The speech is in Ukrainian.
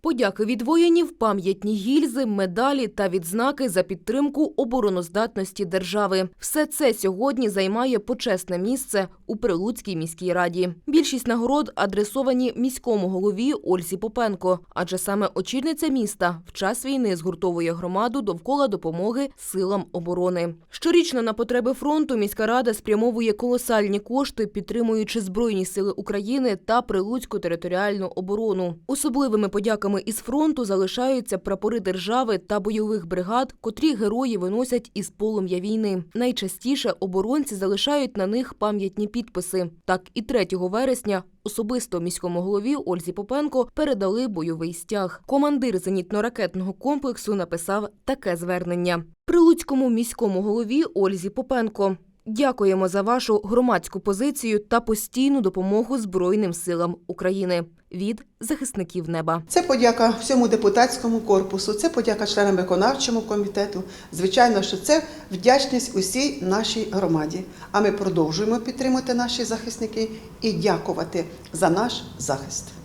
Подяки від воїнів, пам'ятні гільзи, медалі та відзнаки за підтримку обороноздатності держави. Все це сьогодні займає почесне місце у Прилуцькій міській раді. Більшість нагород адресовані міському голові Ользі Попенко, адже саме очільниця міста в час війни згуртовує громаду довкола допомоги силам оборони. Щорічно на потреби фронту міська рада спрямовує колосальні кошти, підтримуючи збройні сили України та Прилуцьку територіальну оборону. Особливими подяками із фронту залишаються прапори держави та бойових бригад, котрі герої виносять із полум'я війни. Найчастіше оборонці залишають на них пам'ятні підписи. Так і 3 вересня особисто міському голові Ользі Попенко передали бойовий стяг. Командир зенітно-ракетного комплексу написав таке звернення прилуцькому міському голові Ользі Попенко. Дякуємо за вашу громадську позицію та постійну допомогу Збройним силам України від захисників неба. Це подяка всьому депутатському корпусу, це подяка членам виконавчому комітету. Звичайно, що це вдячність усій нашій громаді. А ми продовжуємо підтримувати наші захисники і дякувати за наш захист.